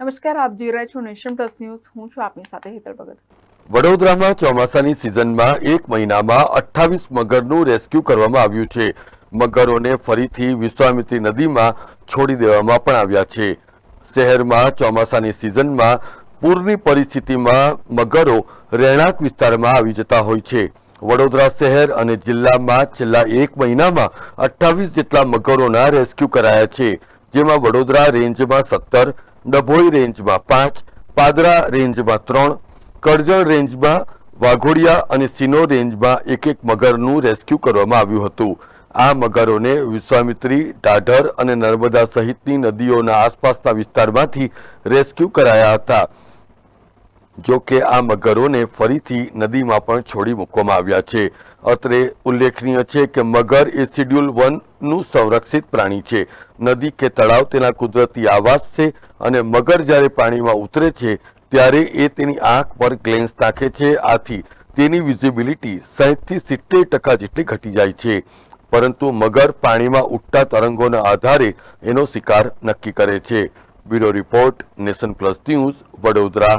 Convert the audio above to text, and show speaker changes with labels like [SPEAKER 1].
[SPEAKER 1] નમસ્કાર, આપ જોઈ રહ્યા છો નેશન પ્લસ ન્યૂઝ. હું છું આપની સાથે હેતલ ભગત.
[SPEAKER 2] વડોદરામાં ચોમાસાની સિઝનમાં એક મહિનામાં અઠ્ઠાવીસ મગરનું રેસ્ક્યુ કરવામાં આવ્યું છે. મગરોને ફરીથી વિશ્વામિત્રી નદીમાં છોડી દેવામાં પણ આવ્યા છે. શહેરમાં ચોમાસાની સિઝનમાં પૂરની પરિસ્થિતિમાં મગરો રહેણાંક વિસ્તારમાં આવી જતા હોય છે. વડોદરા શહેર અને જિલ્લામાં છેલ્લા એક મહિનામાં અઠ્ઠાવીસ જેટલા મગરોના રેસ્ક્યુ કરાયા છે. જેમાં વડોદરા રેન્જમાં સત્તર ડભોઈ રેન્જમાં પાંચ, પાદરા રેન્જમાં ત્રણ, કરજણ રેન્જમાં વાઘોડિયા અને સિનો રેન્જમાં એક એક મગરનું રેસ્ક્યુ કરવામાં આવ્યું હતું. આ મગરોને વિશ્વામિત્રી ઢાઢર અને નર્મદા સહિતની નદીઓના આસપાસના વિસ્તારમાંથી રેસ્ક્યુ કરાયા હતા. જો કે આ મગરોને ફરીથી નદીમાં પણ છોડી મૂકવામાં આવ્યા છે. અત્રે ઉલ્લેખનીય છે કે મગર એ શિડ્યુલ વનનું સંરક્ષિત પ્રાણી છે. નદી કે તળાવ તેના કુદરતી આવાસ છે અને મગર જ્યારે પાણીમાં ઉતરે છે, ત્યારે એ તેની આંખ પર ગ્લેન્સ નાખે છે. આથી તેની વિઝિબિલિટી સાહીઠથી સિત્તેર ટકા જેટલી ઘટી જાય છે. પરંતુ મગર પાણીમાં ઉઠતા તરંગોના આધારે એનો શિકાર નક્કી કરે છે. Bureau report nation plus news Vadodara.